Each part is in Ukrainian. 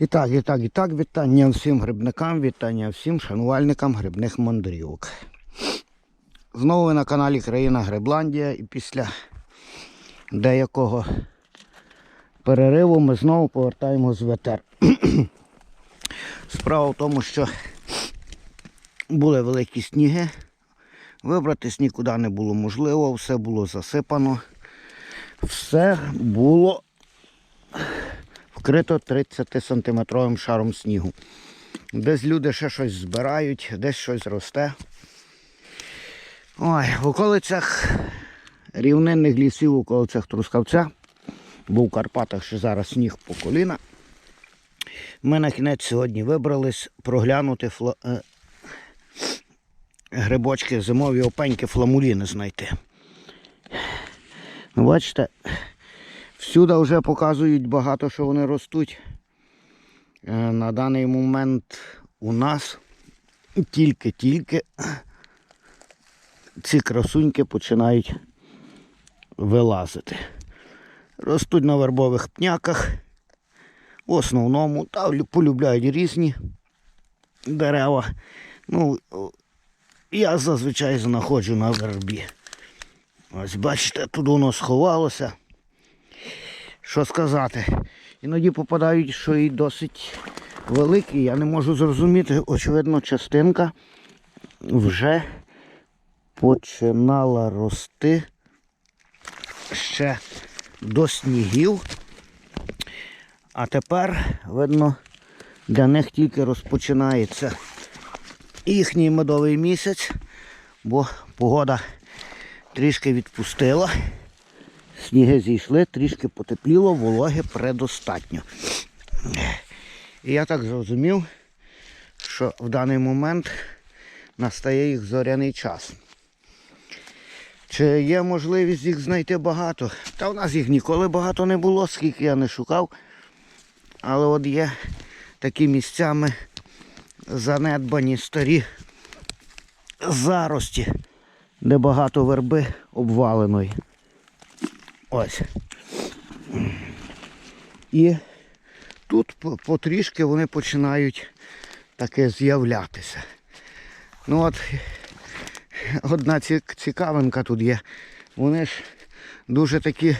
І так, і так, і так, вітання всім грибникам, вітання всім шанувальникам грибних мандрівок. Знову на каналі Країна Грибландія і після деякого перериву ми знову повертаємо з ветер. Справа в тому, що були великі сніги, вибратись нікуди не було можливо, все було засипано, все було вкрито 30-сантиметровим шаром снігу. Десь люди ще щось збирають, десь щось росте. Ой, в околицях рівнинних лісів, в околицях Трускавця, бо в Карпатах ще зараз сніг по коліна. Ми на кінець сьогодні вибрались проглянути фла... е, грибочки, зимові опеньки, фламуліни знайти. Ну, бачите, Всюди вже показують багато, що вони ростуть. Е, На даний момент у нас тільки-тільки ці красуньки починають вилазити. Ростуть на вербових пняках. В основному та полюбляють різні дерева. Ну, я зазвичай знаходжу на вербі. Ось бачите, тут воно сховалося. Що сказати? Іноді попадають, що і досить великі. Я не можу зрозуміти. Очевидно, частинка вже починала рости ще до снігів. А тепер, видно, для них тільки розпочинається їхній медовий місяць, бо погода трішки відпустила. Сніги зійшли, трішки потепліло, вологи предостатньо. І я так зрозумів, що в даний момент настає їх зоряний час. Чи є можливість їх знайти багато? Та в нас їх ніколи багато не було, скільки я не шукав. Але от є такі місцями занедбані старі зарості, де багато верби обваленої. Ось. І тут потрішки вони починають таке з'являтися. Ну от одна цікавинка тут є. Вони ж дуже такі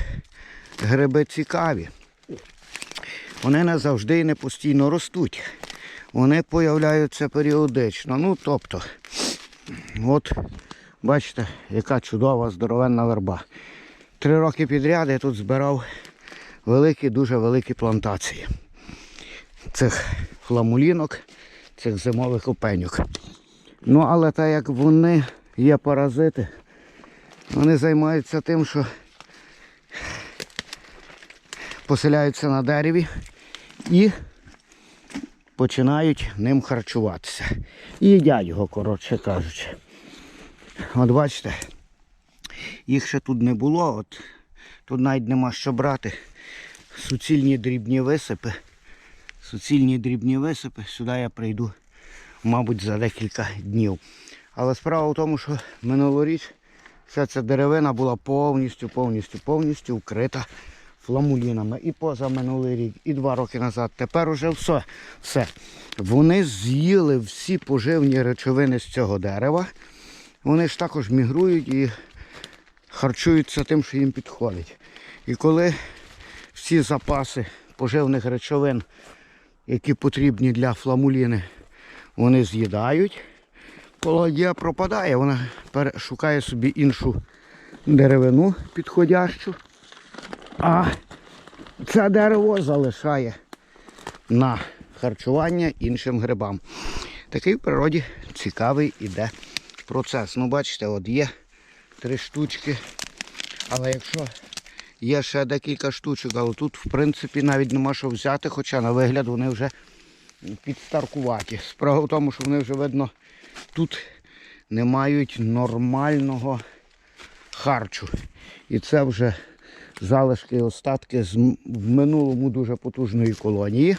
гриби цікаві. Вони не завжди і не постійно ростуть. Вони появляються періодично. Ну, тобто, от бачите, яка чудова здоровенна верба. Три роки підряд я тут збирав великі, дуже великі плантації цих фламулінок, цих зимових опеньок. Ну, але так як вони є паразити, вони займаються тим, що поселяються на дереві і починають ним харчуватися. І їдять його, коротше кажучи. От бачите, їх ще тут не було, от тут навіть нема що брати. Суцільні дрібні висипи. Суцільні дрібні висипи. Сюди я прийду, мабуть, за декілька днів. Але справа в тому, що минулоріч вся ця деревина була повністю, повністю, повністю вкрита фламулінами. І поза минулий рік, і два роки назад. Тепер уже все. все. Вони з'їли всі поживні речовини з цього дерева. Вони ж також мігрують і харчуються тим, що їм підходить. І коли всі запаси поживних речовин, які потрібні для фламуліни, вони з'їдають, колодія пропадає, вона шукає собі іншу деревину підходящу, а це дерево залишає на харчування іншим грибам. Такий в природі цікавий іде процес. Ну, бачите, от є три штучки. Але якщо є ще декілька штучок, але тут в принципі навіть нема що взяти, хоча на вигляд вони вже підстаркуваті. Справа в тому, що вони вже видно тут не мають нормального харчу. І це вже залишки, і остатки з в минулому дуже потужної колонії.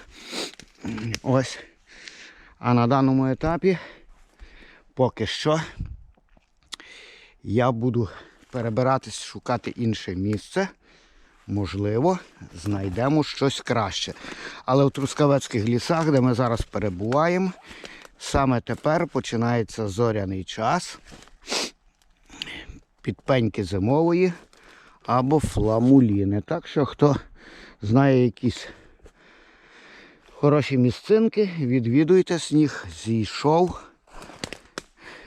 Ось. А на даному етапі поки що я буду перебиратись, шукати інше місце, можливо, знайдемо щось краще. Але в Трускавецьких лісах, де ми зараз перебуваємо, саме тепер починається зоряний час підпеньки зимової або фламуліни. Так що хто знає якісь хороші місцинки, відвідуйте сніг, зійшов.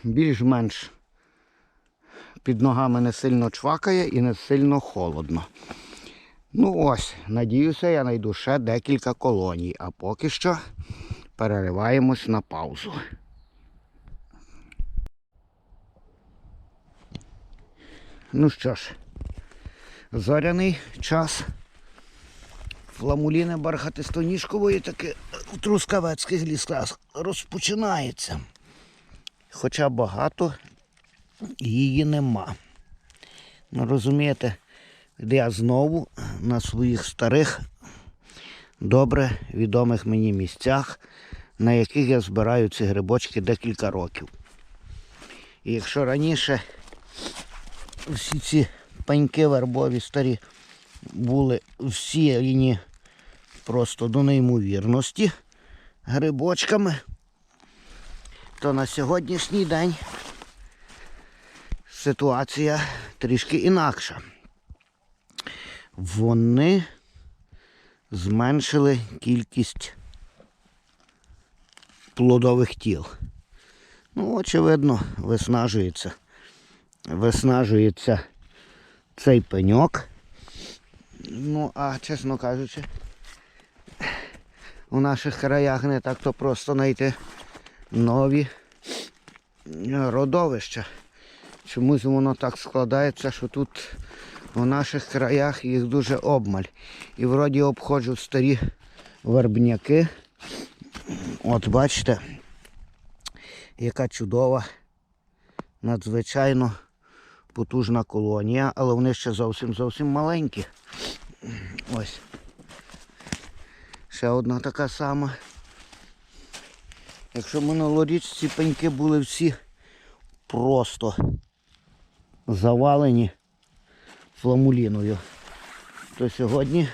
Більш-менш під ногами не сильно чвакає і не сильно холодно. Ну ось, надіюся, я знайду ще декілька колоній, а поки що перериваємось на паузу. Ну що ж, зоряний час. Фламуліни бархатистоніжкової таки в трускавецьких лісах розпочинається. Хоча багато її нема. Ну, розумієте, я знову на своїх старих, добре відомих мені місцях, на яких я збираю ці грибочки декілька років. І якщо раніше всі ці пеньки вербові старі були всіяні просто до неймовірності грибочками, то на сьогоднішній день ситуація трішки інакша. Вони зменшили кількість плодових тіл. Ну, очевидно, виснажується. Виснажується цей пеньок. Ну, а чесно кажучи, у наших краях не так то просто знайти нові родовища. Чомусь воно так складається, що тут у наших краях їх дуже обмаль. І вроді обходжу старі вербняки. От бачите, яка чудова, надзвичайно потужна колонія, але вони ще зовсім зовсім маленькі. Ось. Ще одна така сама. Якщо минулоріч ці пеньки були всі просто завалені фламуліною, то сьогодні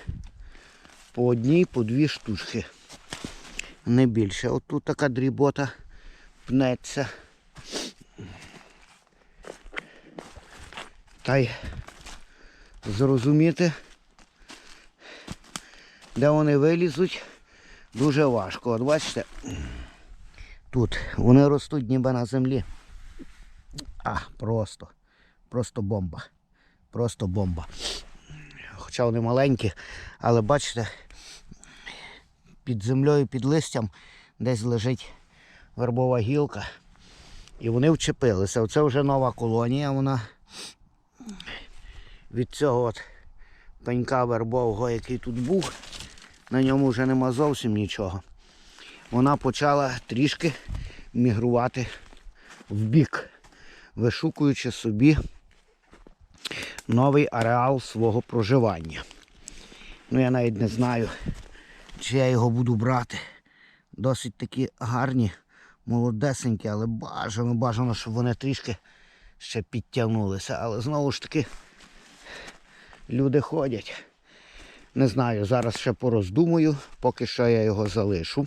по одній, по дві штучки. Не більше. От тут така дрібота пнеться. Та й зрозуміти, де вони вилізуть, дуже важко. От бачите, тут вони ростуть ніби на землі. А, просто, просто бомба. Просто бомба. Хоча вони маленькі, але бачите, під землею, під листям десь лежить вербова гілка. І вони вчепилися. Оце вже нова колонія, вона від цього от пенька вербового, який тут був, на ньому вже нема зовсім нічого. Вона почала трішки мігрувати в бік, вишукуючи собі новий ареал свого проживання. Ну я навіть не знаю, чи я його буду брати. Досить такі гарні, молодесенькі, але бажано, бажано, щоб вони трішки ще підтягнулися. Але знову ж таки люди ходять. Не знаю, зараз ще пороздумую, поки що я його залишу.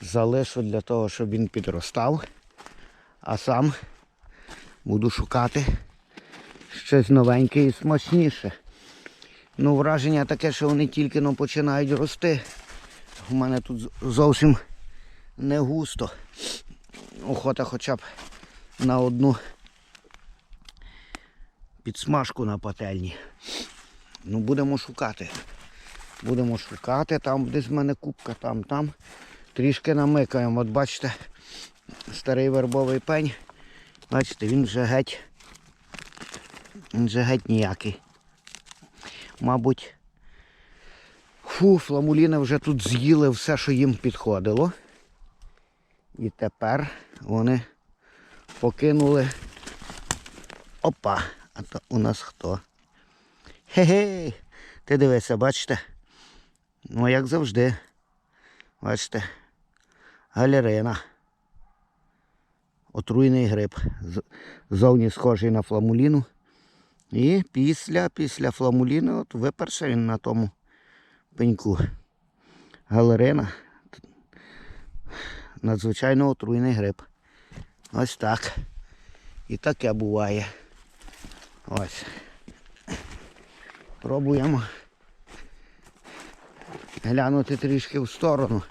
Залишу для того, щоб він підростав, а сам буду шукати щось новеньке і смачніше. Ну, враження таке, що вони тільки ну, починають рости. У мене тут зовсім не густо. Охота хоча б на одну підсмажку на пательні. Ну, будемо шукати. Будемо шукати, там десь в мене кубка, там, там. Трішки намикаємо. От бачите, старий вербовий пень. Бачите, він вже геть. Він вже геть ніякий. Мабуть, фу, фламуліни вже тут з'їли все, що їм підходило. І тепер вони покинули. Опа! А то у нас хто? Хе-хей! Ти дивися, бачите? Ну, як завжди. Бачите, галерина. Отруйний гриб. Зовні схожий на фламуліну. І після, після фламуліни от виперше він на тому пеньку. Галерина. Надзвичайно отруйний гриб. Ось так. І таке буває. Ось. Пробуємо глянути трішки в сторону.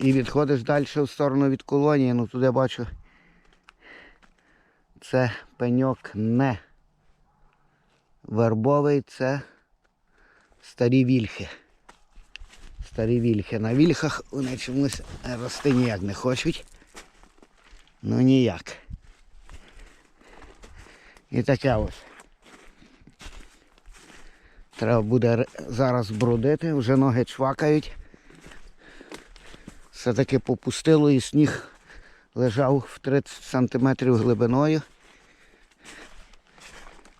І відходиш далі в сторону від колонії, ну туди бачу. Це пеньок не вербовий, це старі вільхи. Старі вільхи. На вільхах вони чомусь рости ніяк не хочуть. Ну ніяк. І таке ось. Треба буде зараз бродити, вже ноги чвакають. Все-таки попустило і сніг лежав в 30 сантиметрів глибиною.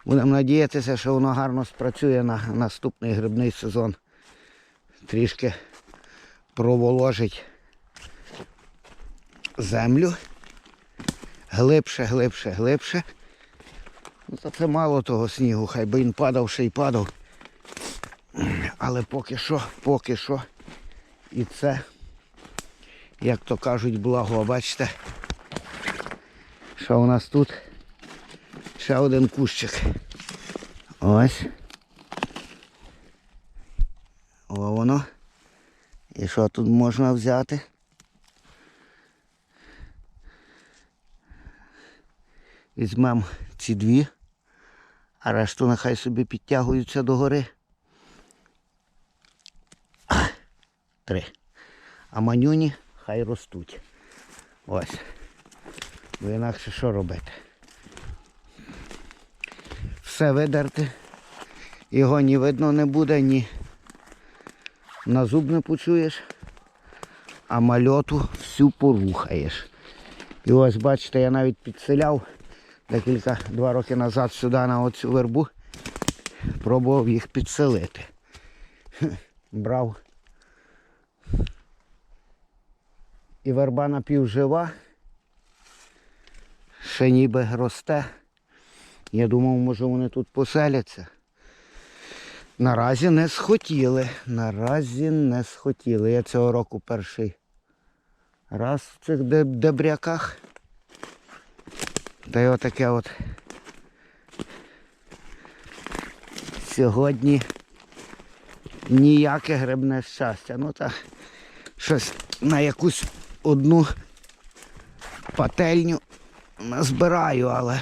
Будемо надіятися, що воно гарно спрацює на наступний грибний сезон. Трішки проволожить землю. Глибше, глибше, глибше. Ну, то це мало того снігу, хай би він падав, ще й падав. Але поки що, поки що. І це, як то кажуть, благо, бачите, що у нас тут ще один кущик. Ось. О воно. І що тут можна взяти? Візьмемо ці дві, а решту нехай собі підтягуються догори. А, Три. А манюні хай ростуть. Ось. Бо інакше що робити? Все видерти. Його ні видно не буде, ні на зуб не почуєш, а мальоту всю порухаєш. І ось бачите, я навіть підселяв декілька два роки назад сюди на оцю вербу. Пробував їх підселити. Брав. І верба напівжива. Ще ніби росте. Я думав, може вони тут поселяться. Наразі не схотіли. Наразі не схотіли. Я цього року перший раз в цих дебряках. Та й отаке от. Сьогодні ніяке грибне щастя. Ну та щось на якусь одну пательню назбираю, але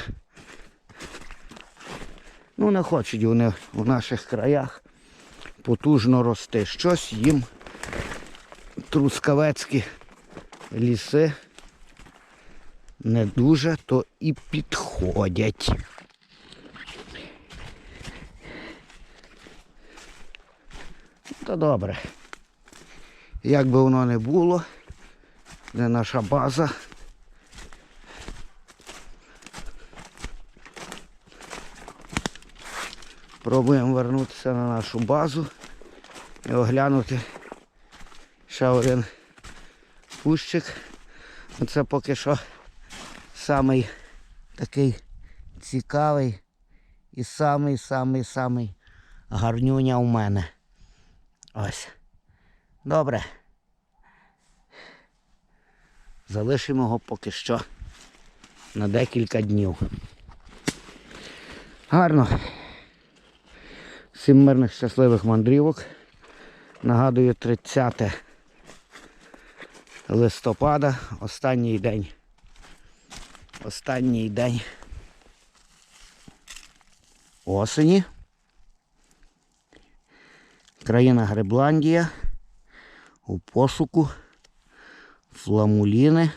ну не хочуть вони в наших краях потужно рости. Щось їм трускавецькі ліси не дуже то і підходять. Та добре. Як би воно не було, не наша база. Пробуємо вернутися на нашу базу і оглянути ще один кущик. Оце поки що самий такий цікавий і самий-самий-самий гарнюня у мене. Ось. Добре. Залишимо його поки що на декілька днів. Гарно. Всім мирних щасливих мандрівок. Нагадую, 30 листопада, останній день. Останній день осені. Країна Гребландія у пошуку фламуліни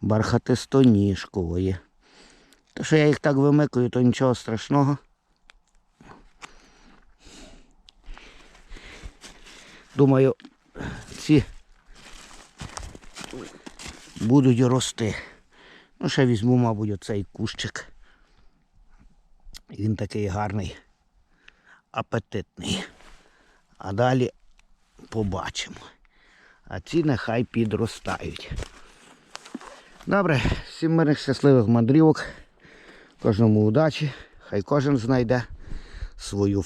бархатистоніжкової. То, що я їх так вимикую, то нічого страшного. Думаю, ці будуть рости. Ну, ще візьму, мабуть, оцей кущик. Він такий гарний, апетитний. А далі побачимо. А ці нехай підростають. Добре, всім мирних щасливих мандрівок. Кожному удачі. Хай кожен знайде свою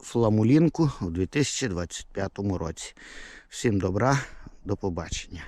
фламулінку у 2025 році. Всім добра, до побачення.